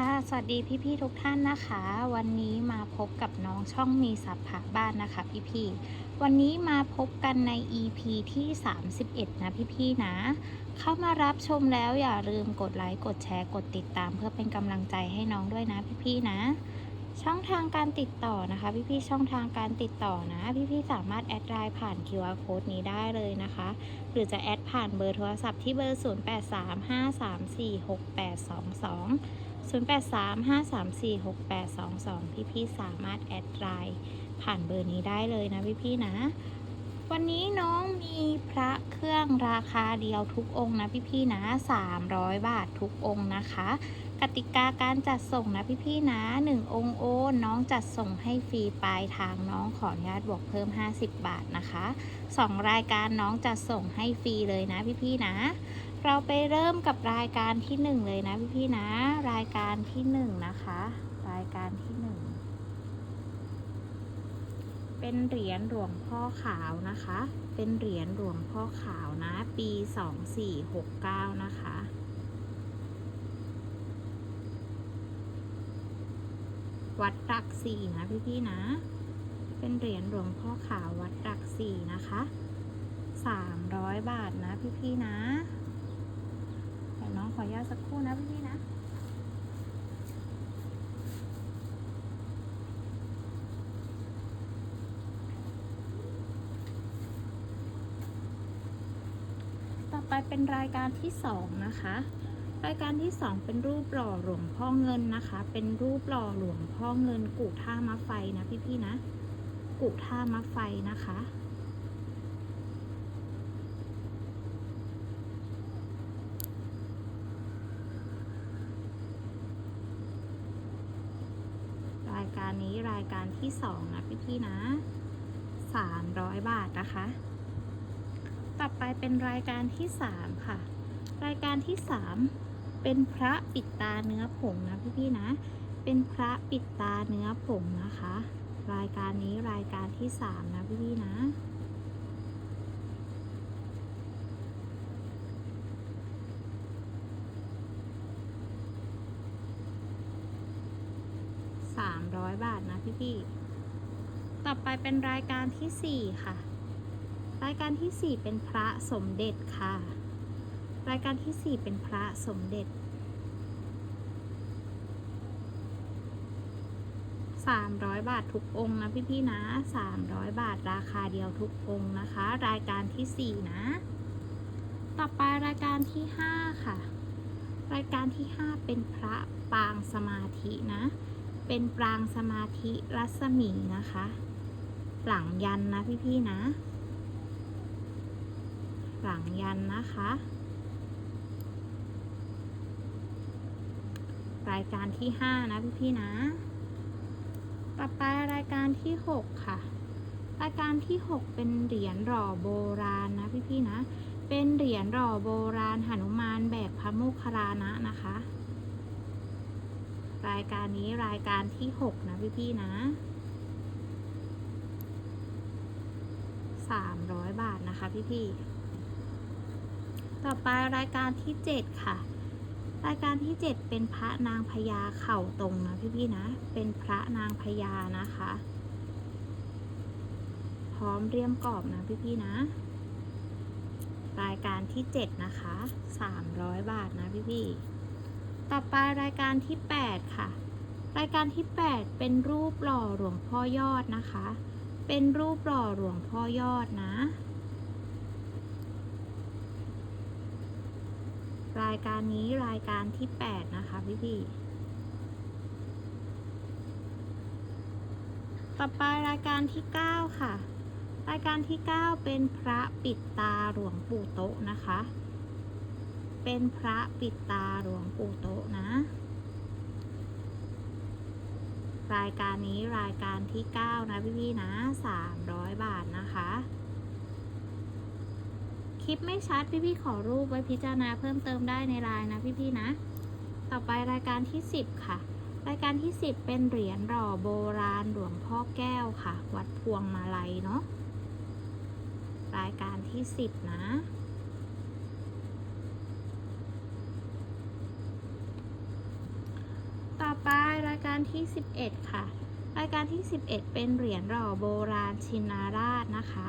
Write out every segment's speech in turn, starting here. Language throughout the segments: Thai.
ค่ะสวัสดีพี่ๆทุกท่านนะคะ วันนี้มาพบกับน้องช่องมีสัพผาบ้านนะคะ พี่ๆวันนี้มาพบกันใน EP ที่ 31 นะพี่ๆนะ เข้ามารับชมแล้วอย่าลืมกดไลค์กดแชร์กดติดตาม เพื่อเป็นกำลังใจให้น้องด้วยนะพี่ๆนะ ช่องทางการติดต่อนะคะ พี่ๆช่องทางการติดต่อนะ พี่ๆสามารถแอดไลน์ผ่าน QR code นี้ได้เลยนะคะ หรือจะแอดผ่านเบอร์โทรศัพท์ที่เบอร์ 0835346822 0835346822 พี่ๆสามารถแอดไลน์ผ่านเบอร์นี้ได้เลยนะพี่ๆนะ วันนี้น้องมีพระเครื่องราคาเดียวทุกองค์นะพี่ๆนะ 300 บาททุกองค์นะคะกติกาการจัดส่งนะพี่ๆนะ 1 องค์โอนน้องจัดส่งให้ฟรีปลายทางน้องขออนุญาตบวกเพิ่ม 50 บาทนะคะ 2 รายการน้องจัดส่งให้ฟรีเลยนะพี่ๆนะ เราไปเริ่มกับรายการที่หนึ่งเลยนะพี่ๆนะ รายการที่หนึ่งนะคะ รายการที่หนึ่งเป็นเหรียญหลวงพ่อขาวนะคะ เป็นเหรียญหลวงพ่อขาวนะ ปีสองสี่หกเก้านะคะวัดรักสี่นะพี่ๆนะ เป็นเหรียญหลวงพ่อขาววัดรักสี่นะคะสามร้อยบาทนะพี่ๆนะเดี๋ยว น้องขออนุญาตสักครู่นะพี่ๆนะต่อไปเป็นรายการที่สองนะคะ รายการที่สองเป็นรูปหล่อหลวงพ่อเงินนะคะ เป็นรูปหล่อหลวงพ่อเงินกุท่ามะไฟนะพี่ๆนะกุท่ามะไฟนะคะ รายกา รายการที่สองนะพี่ๆนะสามร้อยบาทนะคะ ต่อไปเป็นรายการที่สามค่ะ รายการที่สามเป็นพระปิดตาเนื้อผงนะพี่ๆนะ เป็นพระปิดตาเนื้อผงนะคะ รายการนี้รายการที่สามนะพี่ๆนะ สามร้อยบาทนะพี่ๆต่อไปเป็นรายการที่สี่ค่ะ รายการที่สี่เป็นพระสมเด็จค่ะ รายการที่สี่เป็นพระสมเด็จสามร้อยบาททุกองค์นะพี่ๆนะสามร้อยบาทราคาเดียวทุกองค์นะคะ รายการที่สี่นะ ต่อไปรายการที่ห้าค่ะ รายการที่ห้าเป็นพระปางสมาธินะ เป็นปรางสมาธิรัศมีนะคะ หลังยันนะพี่ๆนะ หลังยันนะคะ รายการที่ห้านะพี่ๆนะ ต่อไปรายการที่หกค่ะ รายการที่หกเป็นเหรียญหล่อโบราณนะพี่ๆนะ เป็นเหรียญหล่อโบราณหนุมานแบกพระโมคคัลลานะนะคะ รายการนี้รายการที่หกนะพี่ๆนะสามร้อยบาทนะคะพี่ๆต่อไปรายการที่เจ็ดค่ะ รายการที่เจ็ดเป็นพระนางพญาเข่าตรงนะพี่ๆนะ เป็นพระนางพญานะคะ พร้อมเรียมกรอบนะพี่ๆนะ รายการที่เจ็ดนะคะสามร้อยบาทนะพี่ๆ ต่อไปรายการที่ 8 ค่ะ รายการที่ 8 เป็นรูปหล่อหลวงพ่อยอดนะคะ เป็นรูปหล่อหลวงพ่อยอดนะ รายการนี้รายการที่ 8 นะคะพี่พี่ๆต่อไปรายการที่ 9 ค่ะ รายการที่ 9 เป็นพระปิดตาหลวงปู่โตะนะคะ เป็นพระปิดตาหลวงปู่โตะนะ รายการนี้รายการที่ 9 นะพี่ๆนะ 300 บาทนะคะ คลิปไม่ชัดพี่ๆขอรูปไว้พิจารณาเพิ่มเติมได้ในไลน์นะพี่ๆนะ ต่อไปรายการที่ 10 ค่ะ รายการที่ 10 เป็นเหรียญหล่อโบราณหลวงพ่อแก้วค่ะ วัดพวงมาลัยเนาะรายการที่ 10 นะ รายการที่ 11 ค่ะ รายการที่ 11 เป็นเหรียญหล่อโบราณชินราชนะคะ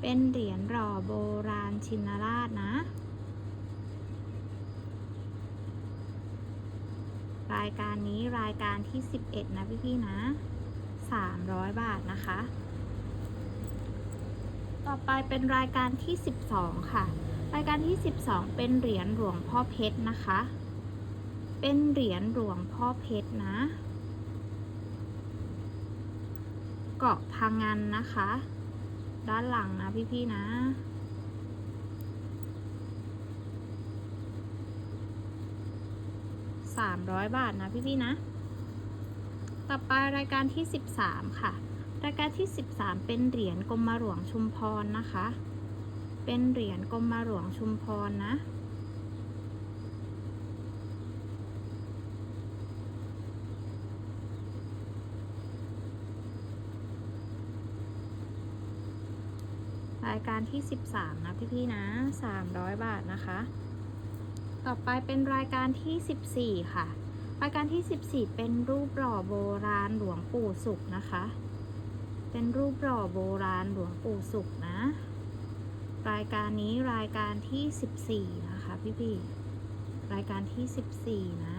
เป็นเหรียญหล่อโบราณชินราชนะ รายการนี้รายการที่ 11 นะพี่ๆนะ 300 บาทนะคะ ต่อไปเป็นรายการที่ 12 ค่ะ รายการที่ 12 เป็นเหรียญหลวงพ่อเพชรนะคะ เป็นเหรียญหลวงพ่อเพชรนะ เกาะพังงันนะคะ ด้านหลังนะพี่ๆนะ300บาทนะพี่ๆนะ ต่อไปรายการที่13ค่ะ รายการที่13เป็นเหรียญกรมหลวงชุมพรนะคะ เป็นเหรียญกรมหลวงชุมพรนะ รายการที่ 13 นะพี่ๆนะ 300 บาทนะคะ ต่อไปเป็นรายการที่ 14 ค่ะ รายการที่ 14 เป็นรูปหล่อโบราณหลวงปู่สุขนะคะ เป็นรูปหล่อโบราณหลวงปู่สุขนะ รายการนี้รายการที่ 14 นะคะพี่ๆรายการที่ 14 นะ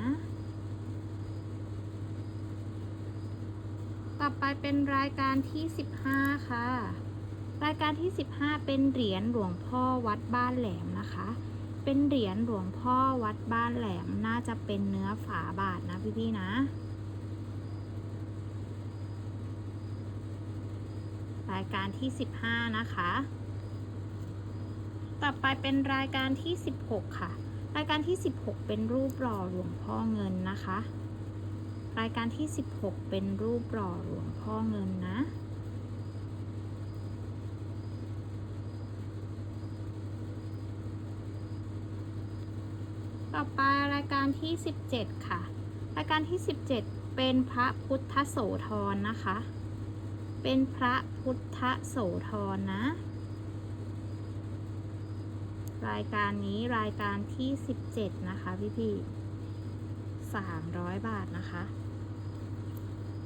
ต่อไปเป็นรายการที่ 15 ค่ะ รายการที่ 15 เป็นเหรียญหลวงพ่อวัดบ้านแหลมนะคะ เป็นเหรียญหลวงพ่อวัดบ้านแหลมน่าจะเป็นเนื้อฝาบาทนะพี่ๆนะ รายการที่ 15 นะคะ ต่อไปเป็นรายการที่ 16 ค่ะ รายการที่ 16 เป็นรูปหล่อหลวงพ่อเงินนะคะ รายการที่ 16 เป็นรูปหล่อหลวงพ่อเงินนะ ต่อไปรายการ ที่ 17 ค่ะ รายการที่ 17 เป็นพระพุทธโสธรนะคะ เป็นพระพุทธโสธรนะ รายการนี้รายการที่ 17 นะคะพี่พี่300บาทนะคะ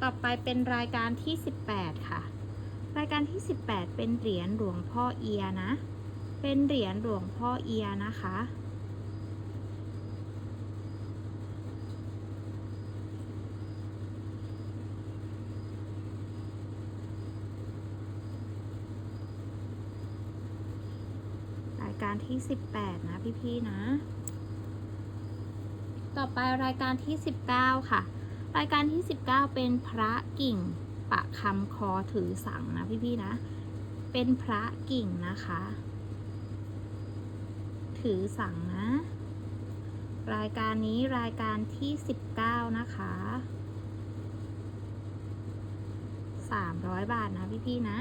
ต่อไปเป็นรายการที่ 18 ค่ะ รายการที่ 18 เป็นเหรียญหลวงพ่อเอียนะ เป็นเหรียญหลวงพ่อเอียนะคะ รายการ ที่ 18 นะพี่ๆนะ ต่อไปรายการที่ 19 ค่ะ รายการที่ 19 เป็นพระกิ่งปะคำคอถือสังนะพี่ๆนะ เป็นพระกิ่งนะคะ ถือสังนะ รายการนี้รายการที่ 19 นะคะ300 บาทนะพี่ๆนะ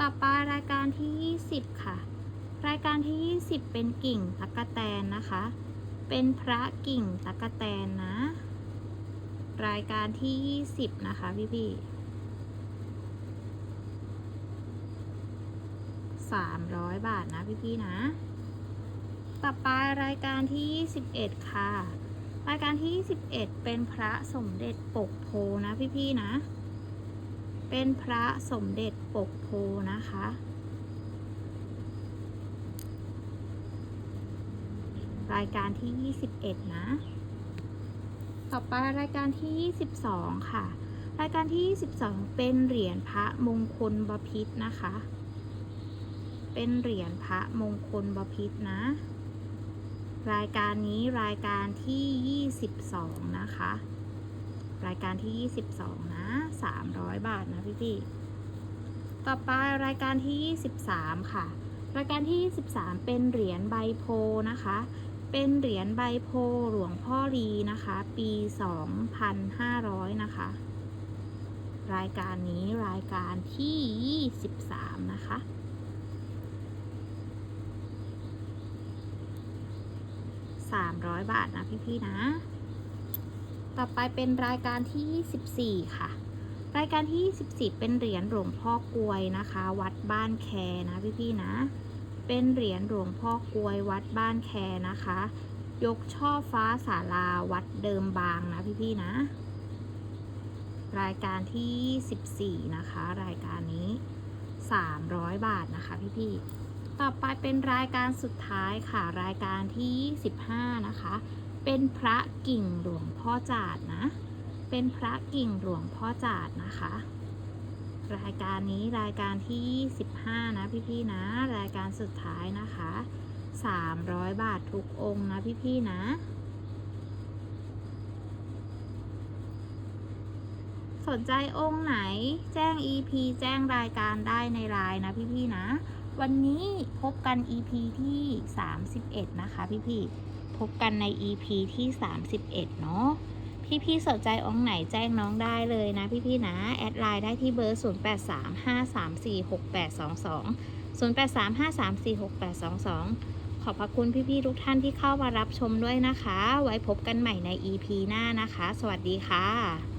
ต่อไปรายการที่ 20 ค่ะ รายการที่ 20 เป็นกิ่งตะกะแตนนะคะ เป็นพระกิ่งตะกะแตนนะ รายการที่ 20 นะคะพี่พี่สามร้อยบาทนะพี่พี่นะ ต่อไปรายการที่ 21 ค่ะ รายการที่ 21 เป็นพระสมเด็จปกโพนะพี่พี่นะ เป็นพระสมเด็จปกโพนะคะ รายการที่ 21 นะ ต่อไปรายการที่ 22 ค่ะ รายการที่ 22 เป็นเหรียญพระมงคลบพิษนะคะ เป็นเหรียญพระมงคลบพิษนะ รายการนี้รายการที่ 22 นะคะ รายการที่ 22 นะ 300 บาทนะพี่พี่ต่อไปรายการที่ 23 ค่ะ รายการที่ 23 เป็นเหรียญใบโพนะคะ เป็นเหรียญใบโพหลวงพ่อลีนะคะ ปี 2,500 นะคะ รายการนี้รายการที่ 23 นะคะ300 บาทนะพี่ๆนะ ต่อไปเป็นรายการที่ 24 ค่ะ รายการที่ 24 เป็นเหรียญหลวงพ่อกลวยนะคะ วัดบ้านแคนะพี่ๆนะ เป็นเหรียญหลวงพ่อกลวยวัดบ้านแคนะคะ ยกช่อฟ้าศาลาวัดเดิมบางนะพี่ๆนะ รายการที่ 14 นะคะ รายการนี้ 300 บาทนะคะพี่ๆ ต่อไปเป็นรายการสุดท้ายค่ะ รายการที่15นะคะ เป็นพระกิ่งหลวงพ่อจาดนะ เป็นพระกิ่งหลวงพ่อจาดนะคะ รายการนี้รายการที่15นะพี่ๆนะ รายการสุดท้ายนะคะ 300 บาททุกองค์นะพี่ๆนะสนใจองค์ไหนแจ้ง EP แจ้งรายการได้ในไลน์นะพี่ๆนะ วันนี้พบกัน EP ที่ 31 นะคะพี่ๆพบกันใน EP ที่ 31 เนาะ พี่ๆสนใจองค์ไหนแจ้งน้องได้เลยนะพี่ๆนะ แอดไลน์ได้ที่เบอร์ 0835346822 0835346822 ขอบพระคุณพี่ๆทุกท่านที่เข้ามารับชมด้วยนะคะ ไว้พบกันใหม่ใน EP หน้านะคะ สวัสดีค่ะ